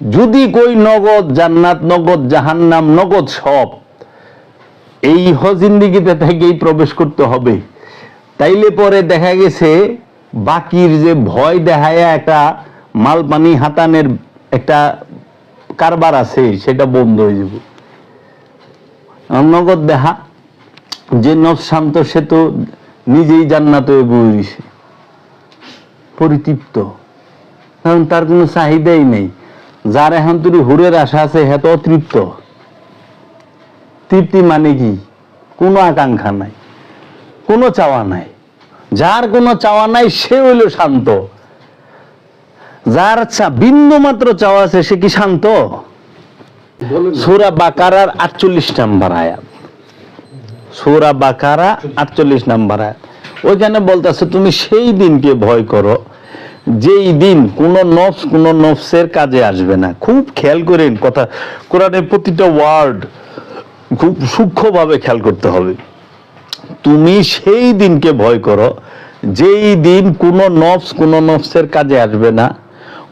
যদি কই নগদ জান্নাত, নগদ জাহান্নাম, নগদ সব, এই হজিন্দিগিতে থেকেই প্রবেশ করতে হবে। তাইলে পরে দেখা গেছে, বাকির যে ভয় দেখায় একটা মাল পানি হাতানের একটা কারবার আছে, সেটা বন্ধ হয়ে যাব। নগদ দেখা, যে নফ শান্ত, সে তো নিজেই জান্নাত পরিতৃপ্ত। কারণ তার কোনো চাহিদাই নেই। যার এখন তুই হুরের আশা আছে হ্যাঁ তো অতৃপ্ত তৃপ্তি মানে কি? কোনো আকাঙ্ক্ষা নাই। কোনো চাওয়া নাই। যার কোনো চাওয়া নাই সে হইল শান্ত। যার বিন্দু মাত্র চাওয়া আছে সে কি শান্ত? সুরা বাকারার আটচল্লিশ নাম্বার আয়াত। সুরা বাকারা আটচল্লিশ নাম্বার আয়াত। ওইখানে বলতেছে তুমি সেই দিনকে ভয় করো যেই দিন কোন নফস, কোন নফসের কাজে আসবে না। খুব খেয়াল করেন কথা, কোরআনের প্রতিটা ওয়ার্ড খুব সূক্ষ্মভাবে খেয়াল করতে হবে। তুমি সেই দিনকে ভয় করো, যেই দিন কোনো নফস, কোনো নফসের কাজে আসবে না।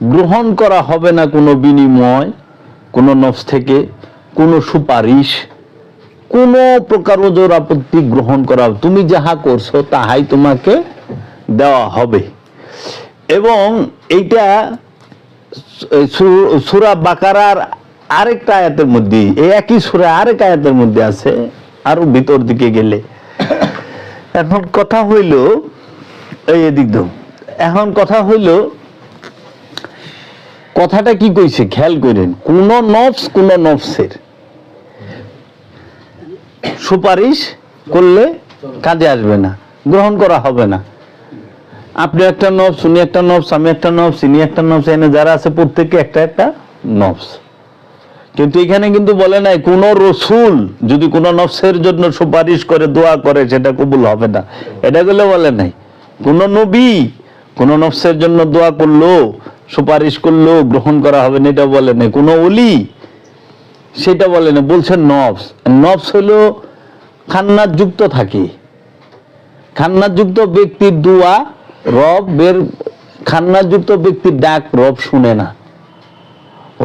গ্রহণ করা হবে না কোনো বিনিময়, কোনো নফস থেকে, কোনো সুপারিশ। কোনো প্রকার ওজোর আপত্তি গ্রহণ করা। তুমি যাহা করছ তাহাই তোমাকে দেওয়া হবে। এবং এইটা সুরা বাকারার আরেকটা আয়াতের মধ্যে, এই একই সুরা আরেক আয়াতের মধ্যে আছে, আরও ভিতর দিকে গেলে। এখন কথা হইল এই এদিক। এখন কথা হইল, কথাটা কি কইছে? খেয়াল করেন কোন নফস, কোন নফসের সুপারিশ করলে কাজে আসবে না, গ্রহণ করা হবে না। আপনি একটা নফস, উনি একটা নফস, আমি একটা নফস, ইনি একটা নফস, এনে যারা আছে প্রত্যেকে একটা একটা নফস। কিন্তু এখানে কিন্তু বলে নাই, কোন রসুল যদি কোন নফসের জন্য সুপারিশ করে, দোয়া করে, সেটা কবুল হবে না। এটা গুলো বলে নাই। কোন নবী কোন নফসের জন্য দোয়া করল, সুপারিশ করল, গ্রহণ করা হবে না, এটা বলে নাই। কোন অলি সেটা বলে না বলছে নফস। নফস হলো খান্নার যুক্ত থাকে। খান্নার যুক্ত ব্যক্তির দোয়া রব বের খান্নাত যুক্ত ব্যক্তির ডাক রব শুনে না।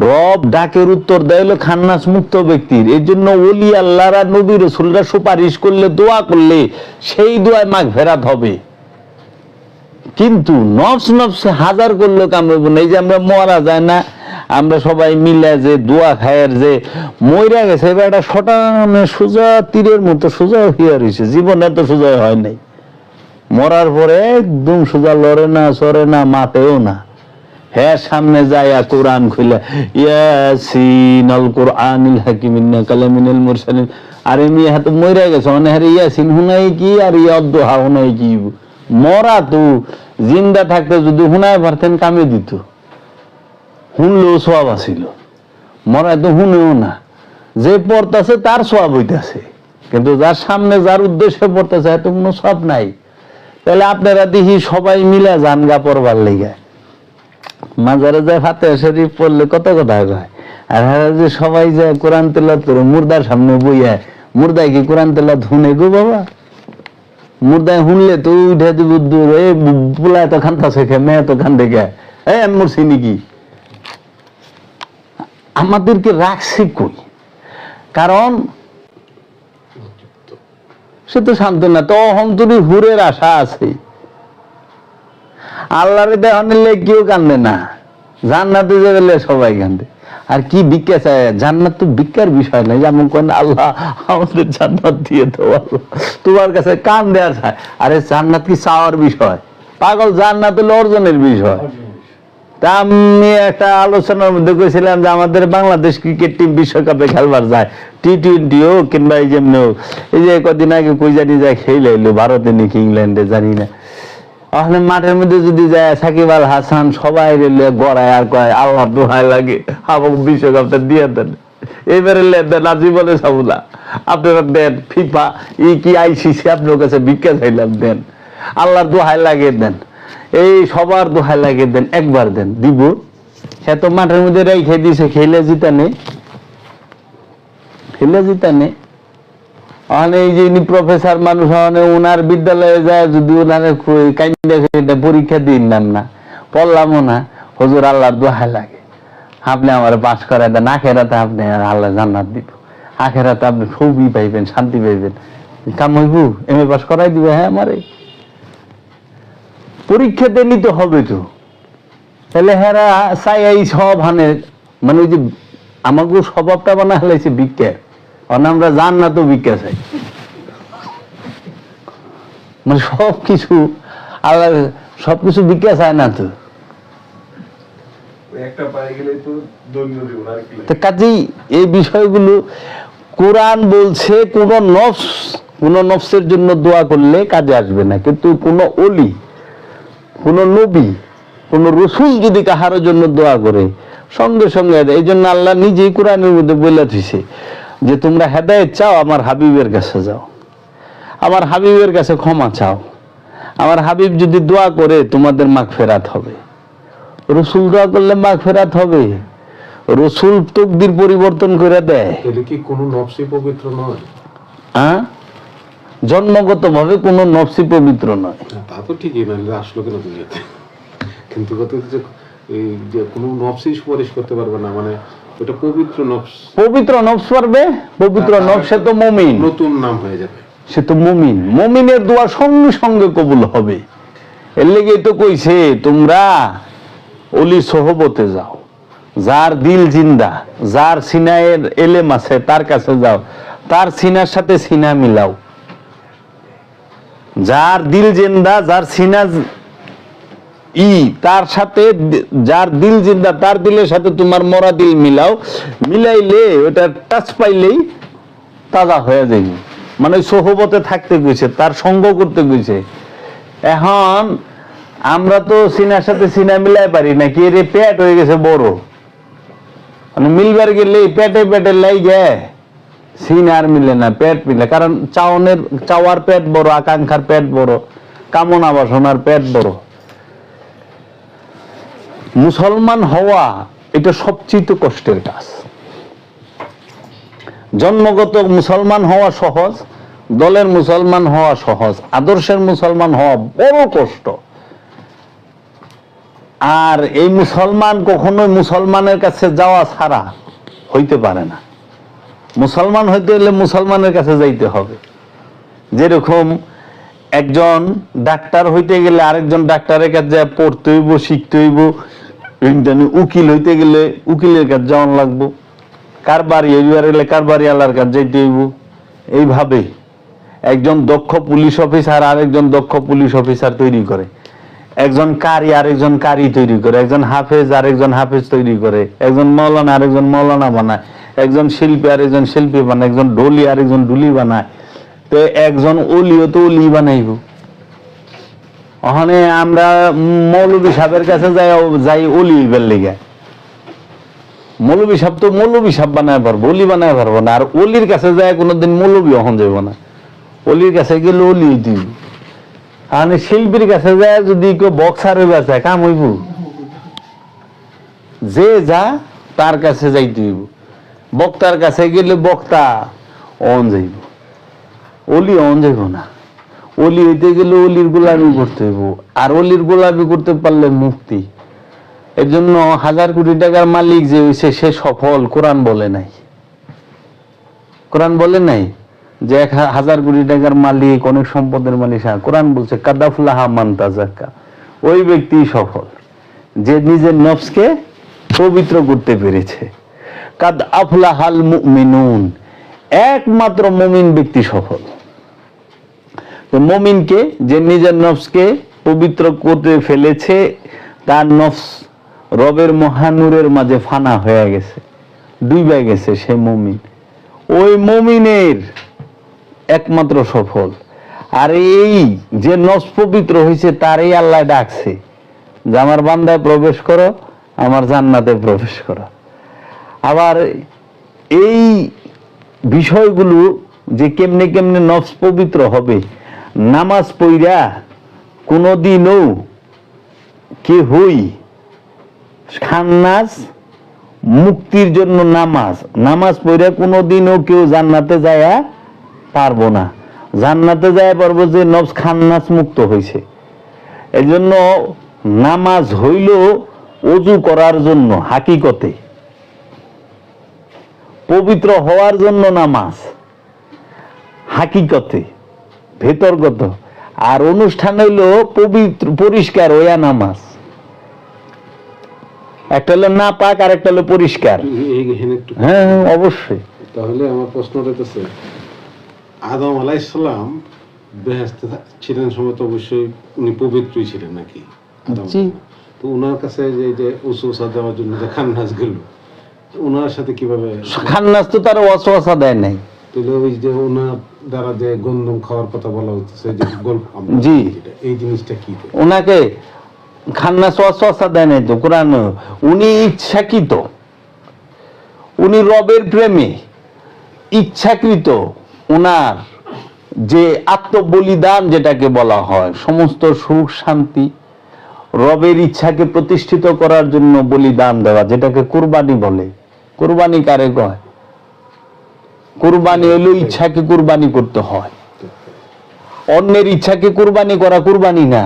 রব ডাকের উত্তর দেয় হলো খান্নাস মুক্ত ব্যক্তির। এই জন্য ওলি আল্লাহরা নবী রসুলরা সুপারিশ করলে, দোয়া করলে সেই দোয়ায় মাঘ ফেরাত হবে। কিন্তু নফস নফস হাজার করলে কামড়ব না এই যে আমরা মরা যায় না, আমরা সবাই মিলে যে দোয়া খায়ের যে মইরা গেছে, এবার একটা শটানে সোজা তীরের মতো সোজা হইয়া রয়েছে জীবনে এত সোজা হয় নাই। মরার পরে একদম সোজা লড়ে না সরে না, মাতেও না। হ্যাঁ সামনে যায় কোরআন খুলে, ইয়াসিন আল কোরআনিল হাকিমিন কালামিনাল মুরসালিন। আরে মিয়া হাতে মইরা গেছে। মানে হ্যাঁ ইয়াসিন হুনাই কি আর ইয়াদ্দোহা হুনাই কি? মরা তো, জিন্দা থাকতে যদি হুনায় পারতেন কামে দিত। শুনলেও সব আসিল মরা তো শুনেও না। যে পড়তাছে, তার সব হইতাছে। কিন্তু যার সামনে, যার উদ্দেশ্যে পড়তেছে, এত কোনো সব নাই। তাহলে আপনারা দেখি সবাই মিলে যান গা পড়বার লেগে। মাজারে যায় ফাতে শরীফ পড়লে কত কথা কয়? আর হ্যাঁ যে সবাই যায় কোরআন তেলাত করে, মুর্দার সামনে বইয়া, মুর্দায় কি কোরআন তেলাত শুনে গো বাবা? মুর্দায় শুনলে তো উঠে দিব দূর, এ পোলা এত খান্তাছে খে মেয়ে তো খান দেখে এ মরছি নাকি আমাদেরকে রাখছে কই? কারণ সে তো শান্ত না তো অহন্তরি হুরের আশা আছে। আল্লাহরে দেওয়া নিলে কেউ কান্দে না, জান্নাতে গেলে সবাই কান্দে। আর কি ভিক্ষা চায়? জান্নাত তো ভিক্ষার বিষয় নাই যেমন কোন আল্লাহ আমাদের জান্নাত দিয়ে দাও আল্লাহ। তোমার কাছে কান দেওয়া চায়। আরে জান্নাত কি চাওয়ার বিষয়? পাগল জান্নাত হলো অর্জনের বিষয়। তা আমি একটা আলোচনার মধ্যে কইছিলাম যে আমাদের বাংলাদেশ ক্রিকেট টিম বিশ্বকাপে খেলবার যায়। টি টোয়েন্টি হোক কিংবা এই যেমনি হোক এই যে কদিন আগে কই জানি যায় খেলে এলো ভারতে নাকি ইংল্যান্ডে, জানি না। তাহলে মাঠের মধ্যে যদি যায়, সাকিব আল হাসান সবাই রেলে গড়ায় আর কয়, আল্লাহ দোহাই লাগে, আমাকে বিশ্বকাপটা দিয়ে দেন। এবারে দেন আজি বলে সাবুলা আপনারা দেন, ফিফা, ই কি আইসিসি, আপনার কাছে ভিক্ষা চাইলাম, দেন। আল্লাহর দোহাই লাগে, দেন। এই সবার দোহাই লাগে দেন, একবার দেন, দিব। সে তো মাঠের মধ্যে রেখে দিছে, খেলে জিতা নেই খেলে জিতা নেই ওখানে এই যে ইনি প্রফেসর মানুষ ওনার বিদ্যালয়ে যায় যদি ওনারে কাইন্দা পরীক্ষা দিন নাম না। পড়লামও না, হজুর আল্লাহর দোহাই লাগে। আপনি আমার পাশ করাই দেন, আখেরাতে আপনি আল্লাহ জান্নাত দিব। আখেরাতে আপনি খুবই পাইবেন, শান্তি পাইবেন। কাম হইব, এম এ পাস করাই দিবে হ্যাঁ আমারে। পরীক্ষা দিলি তো হবে তো। তাহলে হেরা চাই এই সব হানে মানে ওই যে আমাকে স্বভাবটা বানা হলাইছে ভিক্ষা। অন আমরা জান না তো ভিক্ষা চাই। মানে সব কিছু আল্লাহ সব কিছু ভিক্ষা চায় না আর তো কাজেই এই বিষয়গুলো কোরআন বলছে কোন নফস কোন নফসের জন্য দোয়া করলে কাজে আসবে না। কিন্তু কোন অলি কোন নবী কোন রসুল যদি কাহার জন্য দোয়া করে সঙ্গে সঙ্গে এই জন্য আল্লাহ নিজেই কোরআনের মধ্যে বলে দিছে যে তোমরা হেদায়েত চাও আমার হাবিবের কাছে যাও। আমার হাবিবের কাছে ক্ষমা চাও। আমার হাবিব যদি দোয়া করে তোমাদের মাগ ফেরাত হবে। রসুল দোয়া করলে মাগ ফেরাত হবে। রসুল তকদির পরিবর্তন করে দেয়। কি কোনো নবসি পবিত্র নয়? হ্যাঁ জন্মগত ভাবে কোনো নফসি পবিত্র নয়। তা তো ঠিকই নাহলে আসলো কেন দুনিয়াতে? কিন্তু কত যে কোনো নবসি সুপারিশ করতে পারবে না মানে ওটা পবিত্র নবস পবিত্র নফস পারবে? পবিত্র নফস তো মমিন। নতুন নাম হয়ে যাবে। সে তো মমিন। মমিনের দোয়া সঙ্গে সঙ্গে কবুল হবে। এর লেগে তো কইছে তোমরা অলি সোহবতে যাও। যার দিল জিন্দা যার সিনায়ের এলেম আছে তার কাছে যাও। তার সিনার সাথে সিনা মিলাও। যার দিল জিন্দা, যার সিনা ই, তার সাথে যার দিল জিন্দা, তার দিলের সাথে তোমার মরা দিল মিলাও। মিলাইলে ওটা টাচ পাইলেই তাজা হয়ে যাবে মানে সোহবতে থাকতে গেছে, তার সঙ্গ করতে গেছে। এখন আমরা তো সিনার সাথে সিনা মিলাই পারি না, কি রে পেট হয়ে গেছে বড়? মানে মিলবার গেলে পেটে পেটে লাই গে সিন আর মিলে না, পেট মিলে। কারণ চাওনের চাওয়ার পেট বড়, আকাঙ্ক্ষার পেট বড়, কামনা বাসনার পেট বড়। মুসলমান হওয়া এটা সবচেয়ে কষ্টের কাজ। জন্মগত মুসলমান হওয়া সহজ, দলের মুসলমান হওয়া সহজ, আদর্শের মুসলমান হওয়া বড় কষ্ট। আর এই মুসলমান কখনোই মুসলমানের কাছে যাওয়া ছাড়া হইতে পারে না। মুসলমান হইতে হলে মুসলমানের কাছে যাইতে হবে। যেরকম একজন ডাক্তার হইতে গেলে আরেকজন ডাক্তারের কাছে পড়তে হইব, শিখতে হইব উকিল হইতে গেলে উকিলের কাছে যাওয়ান লাগবো। কার বাড়ি এইবার এলে কার বাড়ি আল্লাহর কাছে যাইতে হইব। এইভাবে একজন দক্ষ পুলিশ অফিসার আরেকজন দক্ষ পুলিশ অফিসার তৈরি করে। একজন কারি আরেকজন কারি তৈরি করে। একজন হাফেজ আরেকজন হাফেজ তৈরি করে। একজন মৌলানা আরেকজন মৌলানা বানায়। একজন শিল্পী আরেকজন শিল্পী বানায়, একজন ডলি আরেকজন ডুলি বানায়। তো একজন অলিও তো অলি বানাইব। ওখানে আমরা মৌলবী সাহেবের কাছে যাই যাই অলি হইবার লেগে। মৌলবী সাহেব তো মৌলবী সাহেব বানায় পারব, অলি বানায় পারব না। আর অলির কাছে যায় কোনোদিন মৌলবী অহন যাইব না। অলির কাছে গেলে অলি দিব আর শিল্পীর কাছে যায় যদি কেউ বক্সার হইবা চায় কাম হইব। যে যা, তার কাছে যাইতে হইব। বক্তার কাছে গেলে বক্তা অন যাইব। অলি অন যাইব না। অলি হইতে গেলে অলির গোলামি করতে হইব। আর অলির গোলামি করতে পারলে মুক্তি। এর জন্য হাজার কোটি টাকার মালিক যে হইছে সে সফল। কোরআন বলে নাই। কোরআন বলে নাই যে এক হাজার কোটি টাকার মালিক অনেক সম্পদের মালিক। হ্যাঁ, কোরআন বলছে কাদাফুলাহা মান্তাজাক্কা ওই ব্যক্তি সফল। যে নিজের নফসকে পবিত্র করতে পেরেছে। কাদ আফলাহাল মুমিনুন। একমাত্র মুমিন ব্যক্তি সফল। তো মমিনকে, যে নিজের নফসকে পবিত্র করতে ফেলেছে, তার নফস রবের মহানুরের মাঝে ফানা হয়ে গেছে, ডুবে গেছে সে মমিন। ওই মমিনের একমাত্র সফল। আর এই যে নফস পবিত্র হয়েছে, তারই আল্লাহ ডাকছে যে, আমার বান্দায় প্রবেশ করো, আমার জান্নাতে প্রবেশ করো। আবার এই বিষয়গুলো যে কেমনে কেমনে নফস পবিত্র হবে, নামাজ পইরা কোনোদিনও কে হই খান্নাস মুক্তির জন্য নামাজ নামাজ পড়ে কোনোদিনও কেউ জান্নাতে যায়া পারব না। জান্নাতে যায় পারব যে নফস খান্নাস মুক্ত হয়েছে এই জন্য নামাজ হইল অজু করার জন্য হাকিকতে পবিত্র হওয়ার জন্য নামাজ। হাকিকতে ভেতরগত। আর অনুষ্ঠান হইল পবিত্র পরিষ্কার ওয়া নামাজ। একটা হলো না পাক আর একটা হলো পরিষ্কার। হ্যাঁ হ্যাঁ, অবশ্যই। তাহলে আমার প্রশ্নটা হচ্ছে আদম আলাইসাল্লাম বেহেস্তে ছিলেন সময় তো অবশ্যই উনি পবিত্রই ছিলেন নাকি? তো ওনার কাছে যে যে উঁচু উঁচা দেওয়ার জন্য যে খান্নাস গেল ওনার সাথে কীভাবে খান্নাস তো তার ওয়াসওয়াসা দেয় নাই। তাহলে ওই যে ওনার দ্বারা যে গন্ধম খাওয়ার কথা বলা হচ্ছে যে গল্প জি। এই জিনিসটা কি ওনাকে খান্নাস ওয়াসওয়াসা দেয় নাই তো কোরআন উনি ইচ্ছাকৃত। উনি রবের প্রেমে ইচ্ছাকৃত ওনার যে আত্মবলিদান যেটাকে বলা হয় সমস্ত সুখ শান্তি রবের ইচ্ছাকে প্রতিষ্ঠিত করার জন্য বলিদান দেওয়া যেটাকে কুরবানি বলে। কুরবানি কারে কয়? কুরবানি হলো ইচ্ছাকে কুরবানি করতে হয়। অন্যের ইচ্ছাকে কুরবানি করা কুরবানি না,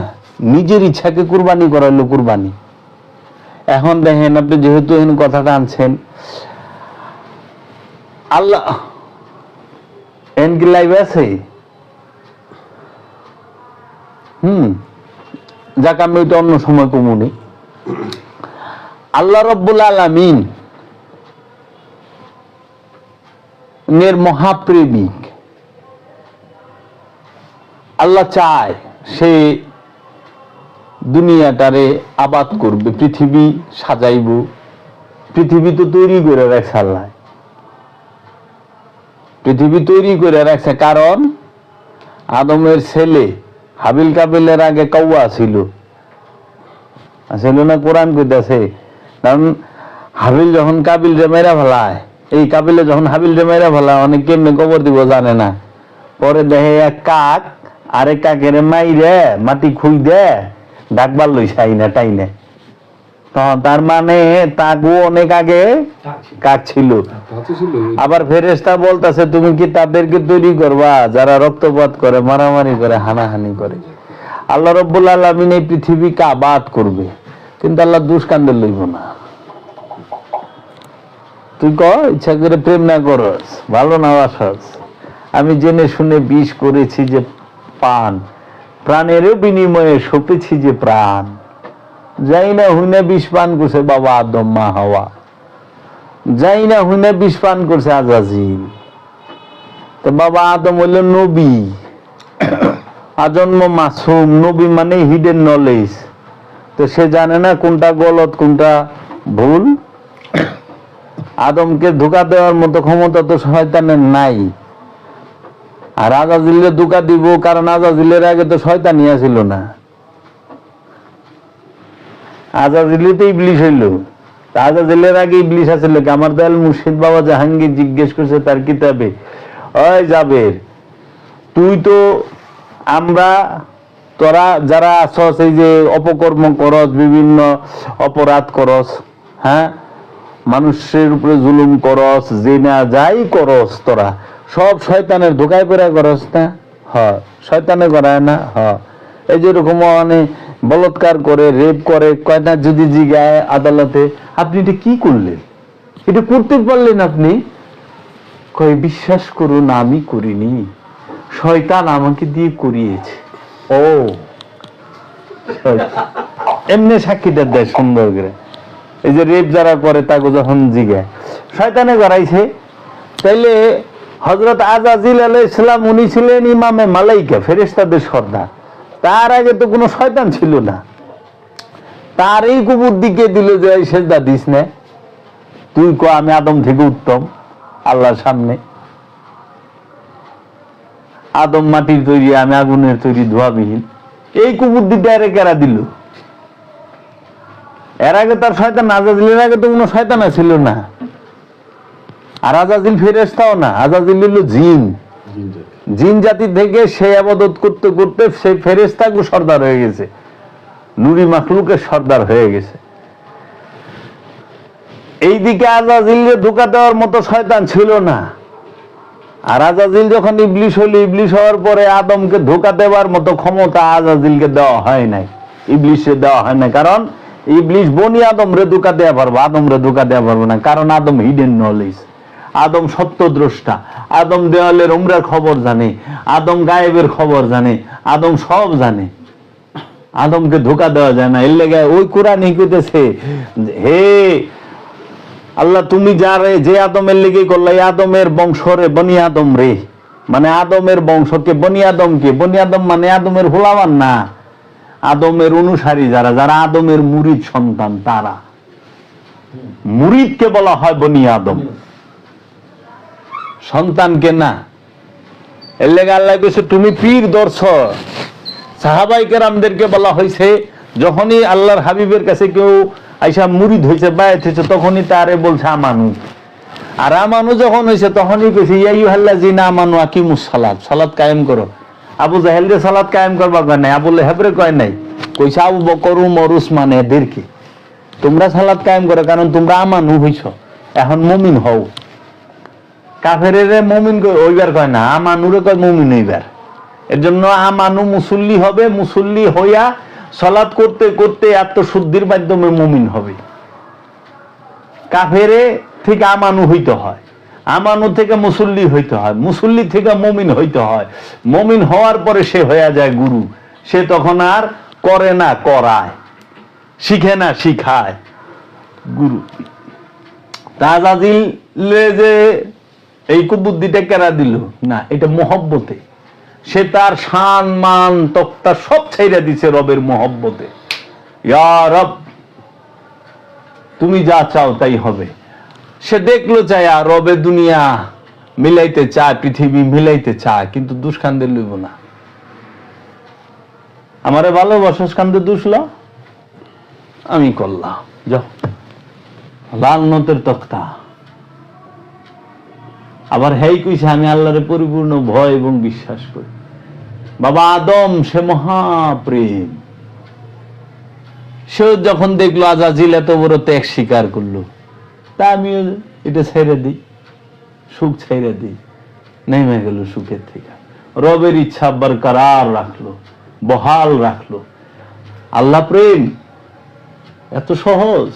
নিজের ইচ্ছাকে কুরবানি করা হলো কুরবানি। এখন দেখেন আপনি যেহেতু এখানে কথাটা আনছেন, আল্লাহ এন কি লাইভ আছে? হুম, যাক আমি ওইটা অন্য সময় কমুনি। আল্লাহ রব্বুল আলামিন নের মহাপ্রেমিক। আল্লাহ চায় সে দুনিয়াটারে আবাদ করবে, পৃথিবী সাজাইব। পৃথিবী তো তৈরি করে রাখছে আল্লাহ। পৃথিবী তৈরি করে রাখছে কারণ আদমের ছেলে হাবিল কাবিলের আগে কৌয়া ছিল। ছিল না কোরআন কইতাছে, কারণ হাবিল যখন কাবিল রে মেরা ফেলায় এই কাবিলে যখন হাবিল রে মেরা ফেলায় অনেক কেমনে কবর দিব জানে না। পরে দেখে এক কাক আরেক কাকের মাইরে মাটি খুই দে ডাকবার লই সাই না টাই না তার মানে তাকও অনেক আগে কাক ছিল। আবার ফেরেস্তা বলতাছে তুমি কি তাদেরকে তৈরি করবা? যারা রক্তপাত করে মারামারি করে হানাহানি করে। আল্লাহ রব্বুল আলমিন এই পৃথিবীকে আবাদ করবে। কিন্তু আল্লাহ দুষ্কান্দে লইব না। তুই ক? ইচ্ছা করে প্রেম না করস, ভালো না বাসস। আমি জেনে শুনে বিষ করেছি যে পান, প্রাণেরও বিনিময়ে সপেছি যে প্রাণ। যাই না হুইনা বিষ পান করছে বাবা আদম মা হাওয়া। যাই না হুইনা বিষ পান করছে আজাজিল। তো বাবা আদম হইল নবী। আজন্ম মাসুম, নবী মানে হিডেন নলেজ তো সে জানে না কোনটা গলত, কোনটা ভুল। আদমকে ধোকা দেওয়ার মতো ক্ষমতা তো শয়তানের নাই। আর আজাজিলে ধোকা দিব, কারণ আজাজিলের আগে তো শয়তানি ছিল না। ইবলিশ হইল। আগে ইবলিশ? আমার দয়াল মুর্শিদ বাবা জাহাঙ্গীর জিজ্ঞেস করছে তার কিতাবে, ওই যাবের তুই তো আমরা তোরা যারা আছস, এই যে অপকর্ম করস, বিভিন্ন অপরাধ করস হ্যাঁ? মানুষের উপরে জুলুম করস, জেনা যাই করস তোরা। সব শয়তানের ধোকায় পড়া করস না? হ। শয়তানে করায় না? হ। এই যেরকম মানে বলৎকার করে, রেপ করে কয়টা যদি জিগায় আদালতে, আপনি এটা কি করলেন? এটা করতে পারলেন আপনি? কয়, বিশ্বাস করুন, আমি করিনি। শয়তান আমাকে দিয়ে করিয়েছে। ও। এমনি সাক্ষীটা দেয় সুন্দর করে। এই যে রেপ যারা করে, তাকে যখন জিগায় শয়তানে করাইছে তাইলে হজরত আজাজিল আলাই ইসলাম উনি ছিলেন ইমামে মালাইকা ফেরেস্তাদের সর্দার। তার আগে তো কোনো শয়তান ছিল না। তার এই কুকুর দিকে দিল যে, এই সেজদা দিস না। তুই কো, আমি আদম থেকে উত্তম, আল্লাহর সামনে। আদম মাটির তৈরি, আমি আগুনের তৈরি ধোয়াবিহীন। এই কুকুর দিকে আরে কেরা দিল? এর আগে তার শয়তান আজাজিলের আগে তো কোনো শয়তান ছিল না। আর আজাজিল ফেরেস্তাও না, আজাজিল হলো জিন। জিন জাতি থেকে সে আবাদত করতে করতে সে ফেরেস্তাকে সর্দার হয়ে গেছে। নুরি মাখলুকের সর্দার হয়ে গেছে। এইদিকে আজাজিলে ধোকা দেওয়ার মতো শয়তান ছিল না। আর আজাজিল যখন ইবলিশ হলো ইবলিশ হওয়ার পরে আদমকে ধোকা দেওয়ার মতো ক্ষমতা আজাজিলকে দেওয়া হয় নাই। ইবলিশে দেওয়া হয় না কারণ ইবলিশ বনি আদম রে ধোকা দেওয়া পারব, আদম রে ধোকা দেওয়া পারব না, কারণ আদম হিডেন নলেজ আদম সত্যদ্রষ্টা, আদম দেওয়ালের উমরার খবর জানে, আদম গায়েবের খবর জানে, আদম সব জানে। আদমকে ধোকা দেওয়া যায় না, এর লেগে ওই কোরআন কইতেছে হে আল্লাহ, তুমি যারে, যে আদমের লেগে করলে আদমের বংশরে বনি আদম রে। মানে আদমের বংশকে বনি আদমকে বনি আদম মানে আদমের হোলামান না। আদমের অনুসারী যারা যারা আদমের মুরিদ সন্তান, তারা। মুরিদকে বলা হয় বনি আদম। সন্তানকে না। আল্লাহ কইছে, তুমি পীর দর্শ সাহাবাই কেরামদেরকে বলা হয়েছে যখনই আল্লাহর হাবিবের কাছে কেউ আইসা মুরিদ হয়েছে বায়াত হয়েছে তখনই তারে বলছে, আমানু। আর আমানু যখন হয়েছে তখনই কইছে ইয়াই হাল্লা জি না আমানু আকিমুস সালাত। সালাত কায়েম করো। আবু জাহেল রে সালাত কায়েম করবা কয় নাই, আবু লেহাবরে কয় নাই, কইছে আবু বকর, উমর, উসমান এদেরকে তোমরা সালাত কায়েম করো, কারণ তোমরা আমানু হইছ, এখন মুমিন হও। মুমিন ওইবার কয় না, আমানুরে কয় মুমিন হইবার। এর জন্য আমানু মুসল্লি হবে, মুসল্লি হইয়া সলাৎ করতে করতে আত্মশুদ্ধির মাধ্যমে মুমিন হবে। কাফেরে থেকে আমানু হইতে হয়। আমানু থেকে মুসল্লি হইতে হয়, মুসল্লি থেকে মমিন হইতে হয়। মমিন হওয়ার পরে সে হইয়া যায় গুরু। সে তখন আর করে না, করায়। শিখে না, শিখায়। গুরু। তাজাজিলে যে এই কুবুদ্দিটা কেরা দিল? না, এটা মহব্বতে। সে তার সান মান, তক্তা সব ছেড়ে দিছে রবের মহব্বতে। রব, তুমি যা চাও তাই হবে। সে দেখল চায় আর রবে দুনিয়া মিলাইতে চায়, পৃথিবী মিলাইতে চায়, কিন্তু দুষ্কান্দে লইব না। আমারে ভালোবাসো কান্দে দুষল আমি করলাম। যাও। লাল নতের তক্তা। আবার হেই কইছে, আমি আল্লাহরে পরিপূর্ণ ভয় এবং বিশ্বাস করি। বাবা আদম, সে মহাপ্রেম। সেও যখন দেখল, আজাজিল এত বড় ত্যাগ স্বীকার করল। তা আমিও এটা ছেড়ে দিই, সুখ ছেড়ে দিই। নেমে গেল সুখের থেকে। রবের ইচ্ছা বরকরার রাখল, বহাল রাখল। আল্লাহ প্রেম, এত সহজ।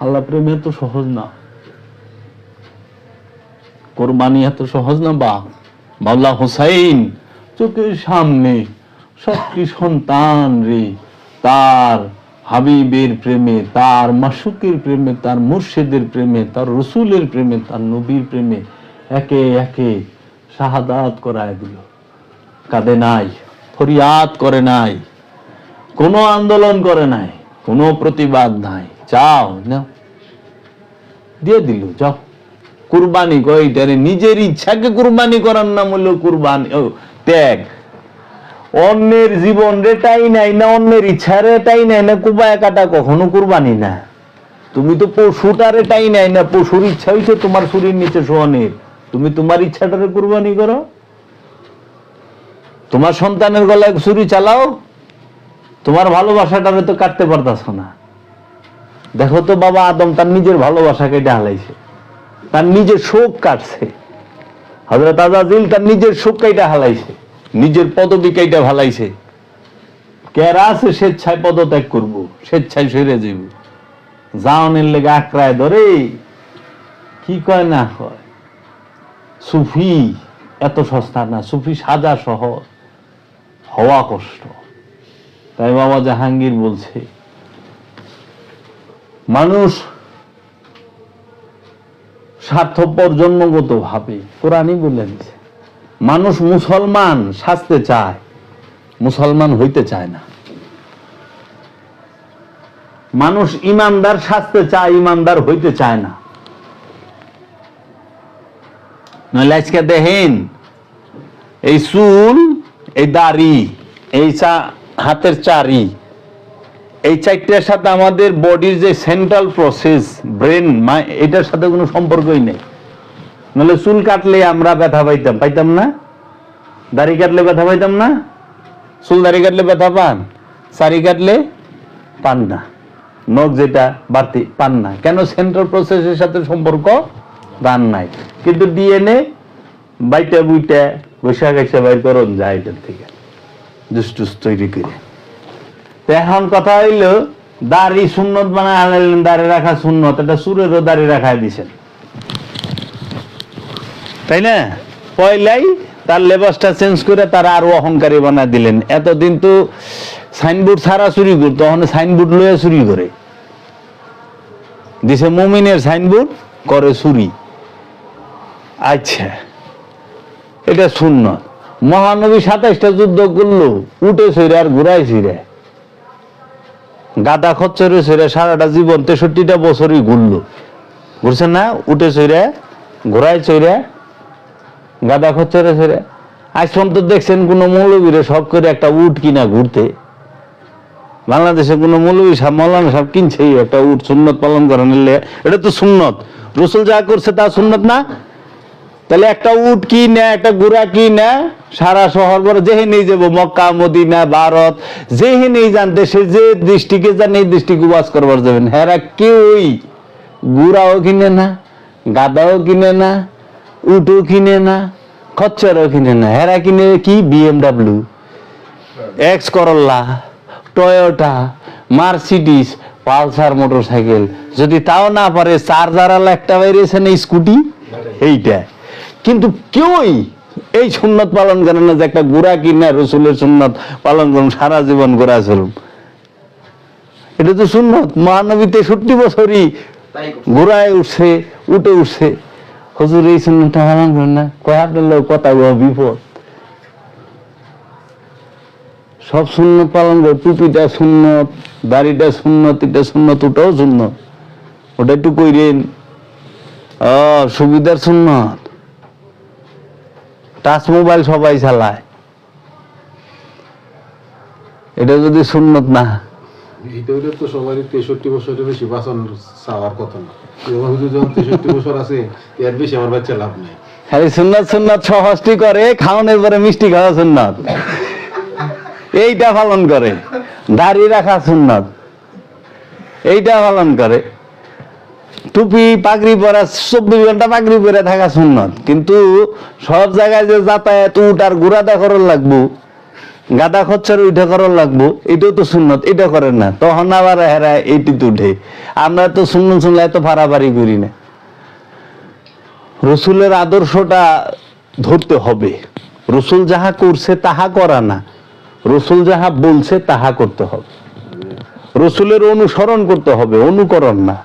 আল্লাহ প্রেম এত সহজ না। কোরবানি এত সহজ না বা? মাওলা হোসাইন, চোখের সামনে সত্যি সন্তান রে? তার হাবিবের প্রেমে, তার মাসুকের প্রেমে, তার মুর্শিদের প্রেমে, তার রসুলের প্রেমে, তার নবীর প্রেমে একে একে শাহাদাত করায় দিল। কাঁদে নাই, ফরিয়াদ করে নাই, কোনো আন্দোলন করে নাই, কোনো প্রতিবাদ নাই। চাও নাও। দিয়ে দিল, যাও। কুরবানি কইটারে নিজের ইচ্ছাকে কুরবানি করার নাম হলো কুরবানি ত্যাগ। অন্যের জীবন রেটাই নাই না, অন্যের ইচ্ছা রেটাই নাই না কুবায় কাটা কখনো কুরবানি না। তুমি তো পশুটা রেটাই নাই না, পশুর ইচ্ছা হইছে তোমার শরীর নিচে শোয়ানের। তুমি তোমার ইচ্ছাটারে কুরবানি করো। তোমার সন্তানের গলায় ছুরি চালাও, তোমার ভালোবাসাটারে তো কাটতে পারতাছ না। দেখো তো বাবা আদম তার নিজের ভালোবাসা কেটে হালাইছে তার নিজের শোক কাটছে। হজরত আজাজিল তার নিজের শোক কাইটা হালাইছে নিজের পদবি কাইটা হালাইছে কেরা আছে স্বেচ্ছায় পদত্যাগ করব, স্বেচ্ছায় সরে যাইব। জাওনের লেগে আক্রায় ধরে, কি কয় না কয়? সুফি এত সস্তা না, সুফি সাজা সহ হওয়া কষ্ট। তাই বাবা জাহাঙ্গীর বলছে, মানুষ স্বার্থপর জন্মগত ভাবে, কোরআনই বলে দিছে। মানুষ মুসলমান সাজতে চায়, মুসলমান হইতে চায় না। মানুষ ইমানদার সাজতে চায়, ইমানদার হইতে চায় না। নইলে আজকে দেখেন, এই চুল, এই দাড়ি, এই চা, হাতের চারি, এই চারটার সাথে আমাদের বডির যে সেন্ট্রাল প্রসেস ব্রেন এটার সাথে কোনো সম্পর্কই নেই। নাহলে চুল কাটলে আমরা ব্যথা পাইতাম পাইতাম না? দাড়ি কাটলে ব্যথা পাইতাম না? চুল দাড়ি কাটলে ব্যথা পান? চারি কাটলে পান না। নখ যেটা বাড়তি পান না। কেন সেন্ট্রাল প্রসেসের সাথে সম্পর্ক? দান নাই। কিন্তু ডিএনএ বাইটা বুইটা বৈশা গাইসা বাইর করুন যায় এটার থেকে। জুস তৈরি করে। এখন কথা হইল, দাড়ি সুন্নত বানায় আনাইলেন দাড়ি রাখা সুন্নত। এটা সুরেরও দাড়ি রাখায় দিছেন। তাই না? পয়লাই তার লেবাসটা চেঞ্জ করে তারা আরও অহংকারী বানা দিলেন। এতদিন তো সাইনবোর্ড ছাড়া চুরি করতো, তখন সাইনবোর্ড লয়ে চুরি করে। দিছে মুমিনের সাইনবোর্ড, করে চুরি। আচ্ছা এটা শূন্য। মহানবী সাতাইশটা যুদ্ধ করল উঠে সইরে আর ঘুরাই ছিঁড়ে গাদা খচ্চরে সইরে সারাটা জীবন তেষট্টিটা বছরই ঘুরলো। ঘুরছে না? উঠে সইরে ঘোড়ায় চইরে গাদা খচ্চরে সইরে আজ পর্যন্ত দেখছেন কোনো মৌলবীরে সব করে একটা উট কিনা ঘুরতে। বাংলাদেশে কোনো মৌলবী সাহেব, মৌলানা সাহেব কিনছেই একটা উট সুন্নত পালন করে নিলে এটা তো সুন্নত। রসুল যা করছে তা সুন্নত না? তাহলে একটা উট কি না একটা গুড়া কি না সারা শহর বড় যেহেনেই যাব, মক্কা, মদিনা, ভারত, যেহেনেই যান দেশে, যে দৃষ্টিকে যান, এই দৃষ্টিকে ওয়াজ করবার যাবেন। হেরা কেউই গুড়াও কিনে না, গাদাও কিনে না উটও কিনে না খচ্চরও কিনে না। হেরা কিনে কি? BMW X Corolla Toyota Mercedes Pulsar motorcycle. যদি তাও না পারে চার্জার আলা একটা বাইরেছে না স্কুটি? এইটা। কিন্তু কেউই এই সুন্নত পালন করে না যে একটা গুড়া কিনা রসুলের সুন্নত পালন করুন সারা জীবন গোড়া চলুন। এটা তো সুন্নত। মহানবী তেষট্টি বছরই ঘোড়ায় উঠছে উঠে উঠছে। হজুর এই সুন্নতটা পালন করেন না। আপনার লোক কথা বলা, বিপদ। সব শূন্য পালন করে, টুপিটা সুন্নত, দাড়িটা শূন্য এটা শূন্য ওটাও শূন্য ওটা একটু কইরেন সুবিধার সুন্নত। টাচ মোবাইল সবাই চালায়। এটা যদি সুন্নত না হইলে তো সবারই তেষট্টি বছরের বেশি বাঁচানোর চাওয়ার কথা না। যখন তেষট্টি বছর আছে, এর বেশি আমার বাচ্চা লাভ নেই। খালি সুন্নত সুন্নত সহজটি করে খাওয়ানোর পরে মিষ্টি খাওয়া সুন্নত। এইটা পালন করে। দাড়ি রাখা সুন্নত। এইটা পালন করে। টুপি, পাগড়ি পরা, চব্বিশ ঘণ্টা পাগড়ি পরে থাকা সুন্নত। কিন্তু সব জায়গায় যে যাতায়াত উঠ আর ঘুরাটা করার লাগবো গাদা খচ্চর উঠে করার লাগবো, এটাও তো সুন্নত, এটা করেন না। তখন আবার হেরা এইটিতে উঠে। আমরা তো শুনুন শুনলে এত ফাড়াফাড়ি করি না। রসুলের আদর্শটা ধরতে হবে। রসুল যাহা করছে তাহা করা না। রসুল যাহা বলছে তাহা করতে হবে। রসুলের অনুসরণ করতে হবে, অনুকরণ না।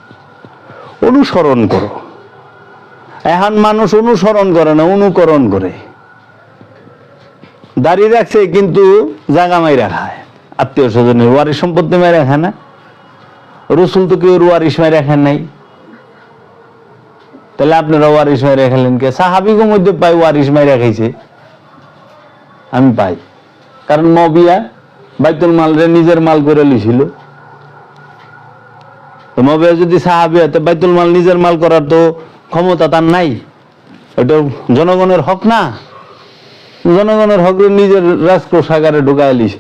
অনুসরণ করো। এখন মানুষ অনুসরণ করে না, অনুকরণ করে। দাড়ি রাখছে, কিন্তু জাগা মাইরা খায়। আত্মীয় স্বজনের ওয়ারিশ সম্পত্তি মাইরা খায় না। রসুল তো কেউ ওয়ারিশ মাইরা খায় নাই। তাহলে আপনারা ওয়ারিস মাইরা খেলেন কে? সাহাবিগো মধ্যে পাই ওয়ারিস মাইরা খাইছে। আমি পাই। কারণ মবিয়া বাইতুল মালরে নিজের মাল করে লিছিল মবিয়া যদি সাহাবি হয় বাইতুল মাল নিজের মাল করার তো ক্ষমতা তার নাই। এটা জনগণের হক না। জনগণের হক নিজের রাজকোষাগারে ঢুকায় লিছে।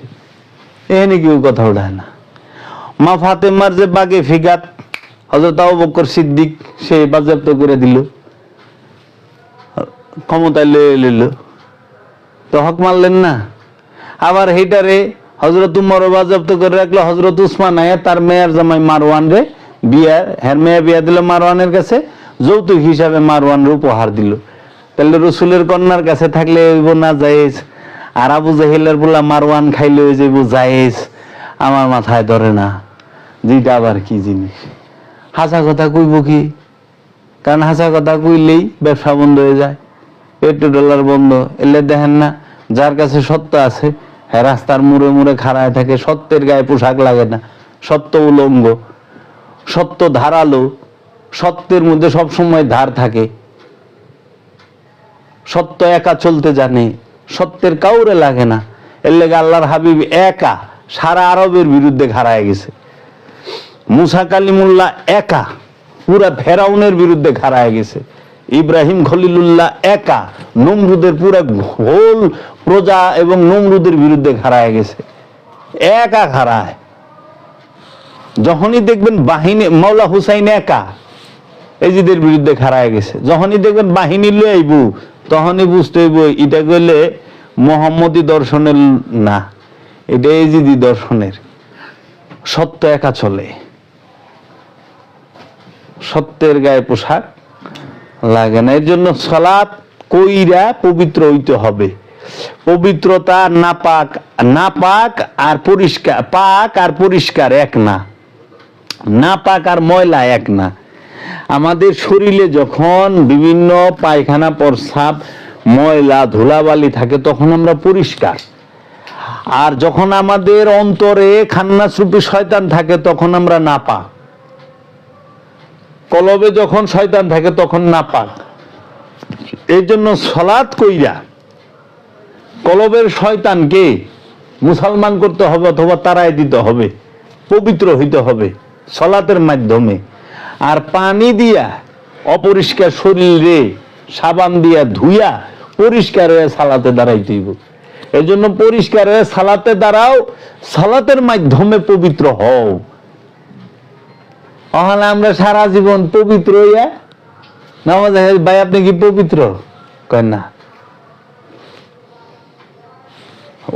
এখানে কেউ কথা উঠায় না। মা ফাতেমার যে বাগে ফিগাত হজরত বকর সিদ্দিক, সে বাজেয়াপ্ত করে দিল। ক্ষমতায় লয়ে লিল। তো হক মারলেন না। আবার হেটারে হজরত উমর বাজেয়াপ্ত করে রাখল। হজরত উসমান আয়া, তার মেয়ের জামাই মারওয়ান রে, বিয়া হ্যার মেয়ে বিয়া দিল মারওয়ানের কাছে। যৌতুক হিসাবে মারওয়ানের উপহার দিল। তাহলে রসুলের কন্যার কাছে থাকলে হইব না জায়েজ। আর আবু জাহিলের বলা মারওয়ান খাইলে হয়ে যাইব জায়েজ। আমার মাথায় ধরে না, যেটা আবার কি জিনিস। হাসা কথা কইব কি? কারণ হাসা কথা কইলেই ব্যবসা বন্ধ হয়ে যায়। পেট্রো ডলার বন্ধ, এলে দেখেন না, যার কাছে সত্য আছে হ্যাঁ রাস্তার মুড়ে মুড়ে খাড়ায় থাকে, সত্যের গায়ে পোশাক লাগে না, সত্য উলঙ্গ, সত্য ধারালো, সত্যের মধ্যে সব সময় ধার থাকে। সত্য একা চলতে জানে, সত্যের কাউরে লাগে না। এর লেগে আল্লাহর হাবিব একা সারা আরবের বিরুদ্ধে খাড়ায় গেছে। মুসা কালিমুল্লাহ একা পুরা ফেরাউনের বিরুদ্ধে খাড়ায় গেছে। ইব্রাহিম খলিলুল্লাহ একা নমরুদের পুরা হোল প্রজা এবং নমরুদের বিরুদ্ধে খাড়ায় গেছে। একা ঘাড়ায়। যখনই দেখবেন বাহিনী মৌলা হুসাইন একা এজিদের বিরুদ্ধে খাড়ায় গেছে। যখনই দেখবেন বাহিনী লয়ে আইব তখনই বুঝতে হইব, এটা গেলে মোহাম্মদী দর্শনের না, এটা এজিদি দর্শনের। সত্য একা চলে। সত্যের গায়ে পোশাক লাগে না। এর জন্য সালাত কইরা পবিত্র হইতে হবে। পবিত্রতা নাপাক নাপাক আর পরিষ্কার, পাক আর পরিষ্কার এক না। নাপাক আর ময়লা এক না। আমাদের শরীরে যখন বিভিন্ন পায়খানা, প্রস্রাব, ময়লা, ধুলাবালি থাকে, তখন আমরা পরিষ্কার। আর যখন আমাদের অন্তরে খান্নাসরূপী শয়তান থাকে, তখন আমরা নাপাক। কলবে যখন শয়তান থাকে, তখন নাপাক। এই জন্য সলাৎ কইরা কলবের শয়তানকে মুসলমান করতে হবে অথবা তারাই দিতে হবে, পবিত্র হইতে হবে সলাতের মাধ্যমে। আর পানি দিয়া, অপরিষ্কার শরীরে সাবান দিয়া ধুইয়া পরিষ্কার হয়ে সালাতে দাঁড়াইতে হইব। এই জন্য পরিষ্কার হয়ে সালাতে দাঁড়াও, সালাতের মাধ্যমে পবিত্র হও। তাহলে আমরা সারা জীবন পবিত্র হইয়া নামাজ ভাই, আপনি কি পবিত্র? কয়, না।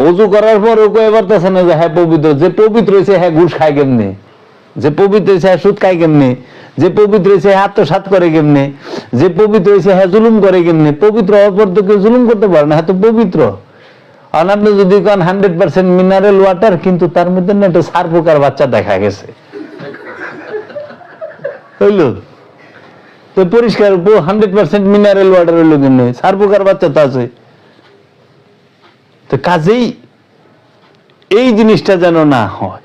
অজু করার পর ও কয়ে পারতেছে না যে হ্যাঁ পবিত্র। যে পবিত্র হয়েছে হ্যাঁ ঘুষ খায় কেমনে? যে পবিত্র হয়েছে হ্যাঁ সুদ খায় কেমনে? যে পবিত্র হয়েছে হ্যাঁ আত্মসাত করে কেমনে? যে পবিত্র হয়েছে হ্যাঁ জুলুম করে কেমনে? পবিত্র হওয়ার পর তো কেউ জুলুম করতে পারে না হ্যাঁ তো পবিত্র। আর আপনি যদি কন হান্ড্রেড পার্সেন্ট মিনারেল ওয়াটার কিন্তু তার মধ্যে না একটা সার পোকার বাচ্চা দেখা গেছে। হইল? তো পরিষ্কার হান্ড্রেড পার্সেন্ট মিনারেল ওয়াটার হইল কেমনে? সার পোকার বাচ্চা তো আছে। তো কাজেই এই জিনিসটা যেন না হয়।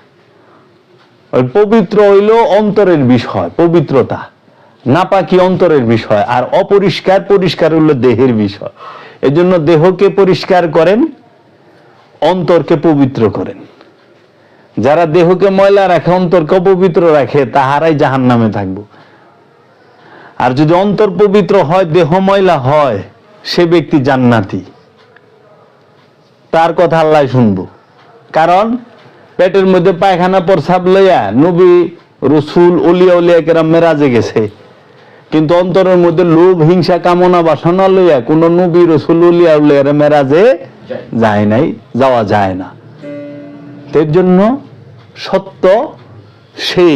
ওই পবিত্র হইল অন্তরের বিষয়, পবিত্রতা। নাপাকি অন্তরের বিষয়, আর অপরিষ্কার, পরিষ্কার হইল দেহের বিষয়। এজন্য দেহকে পরিষ্কার করেন, অন্তরকে পবিত্র করেন। যারা দেহকে ময়লা রাখে, অন্তরকে অপবিত্র রাখে, তাহারাই জাহান নামে থাকব। আর যদি অন্তর পবিত্র হয়, দেহ ময়লা হয়, সে ব্যক্তি জান্নাতি। তার কথা আল্লাহ শুনব। কারণ পেটের মধ্যে পায়খানা প্রসাব লইয়া নবী রসুল উলিয়া উলিয়া কেরাম মেরাজে গেছে। কিন্তু অন্তরের মধ্যে লোভ, হিংসা, কামনা, বাসনা লইয়া কোন নবী, রসুল উলিয়া উলিয়ার মেরাজে যায় নাই, যাওয়া যায় না। এর জন্য সত্য সে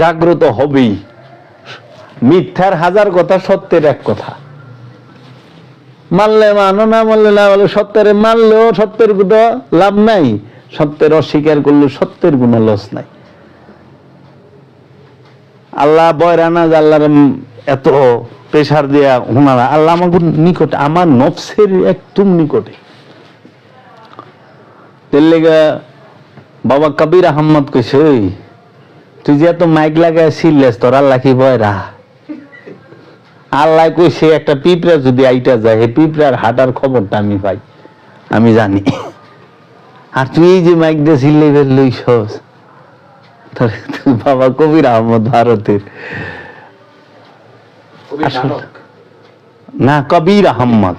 জাগ্রত হবেই। মিথ্যার হাজার কথা সত্যের এক কথা। মানলে মানো, না মানলে না বলে সত্যের মানলেও সত্যের কোনো লাভ নাই। সত্যের অস্বীকার করলে সত্যের কোনো লস নাই। আল্লাহ বয়রানা আল্লাহর এত প্রেশার দেয়া ওনারা আল্লাহ আমাকে নিকটে আমার নফসের একদম নিকটে। এর বাবা কবির আহম্মদ কইছে "ওই, তুই যে এত মাইক লাগায় ছিলেস তোর আল্লাহ কি বয়রা? আল্লাহ কইছে একটা পিঁপড়া যদি আইটা যায় পিঁপড়ার হাঁটার খবরটা আমি পাই আমি জানি। আর তুই এই যে মাইক দিয়ে বের লইছস বাবা কবির আহমদ ভারতের। না কবির আহম্মদ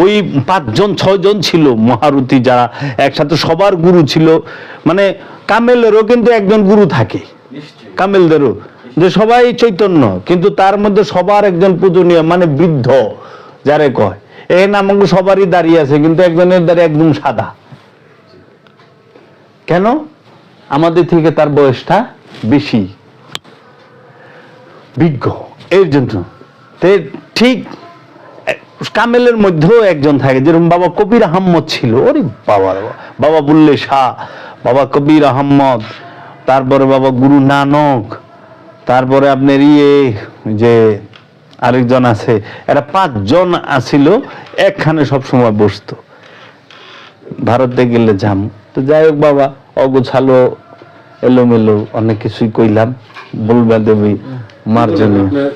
ওই পাঁচজন ছয়জন ছিল মহারুতি যারা একসাথে সবার গুরু ছিল। মানে কামেলেরও কিন্তু একজন গুরু থাকে। কামেলদেরও। যে সবাই চৈতন্য কিন্তু তার মধ্যে সবার একজন পূজনীয় মানে বৃদ্ধ যারে কয়। এই নাম সবারই দাঁড়িয়ে আছে কিন্তু একজনের দাঁড়িয়ে একদম সাদা। কেন? আমাদের থেকে তার বয়সটা বেশি। বিজ্ঞ। এর জন্য। ঠিক কামেলের মধ্যেও একজন থাকে, যেরকম বাবা কবির আহম্মদ ছিল। ওরে বাবা। বাবা। বুল্লে শাহ, বাবা কবির আহম্মদ, তারপরে বাবা গুরু নানক, তারপরে আপনার ইয়ে যে আরেকজন আছে, এরা পাঁচজন আছিল, একখানে সবসময় বসতো। ভারতে গেলে যাম। তো যাই হোক বাবা, অগোছালো, এলোমেলো অনেক কিছুই কইলাম। বলবা দেবী, মার আপনার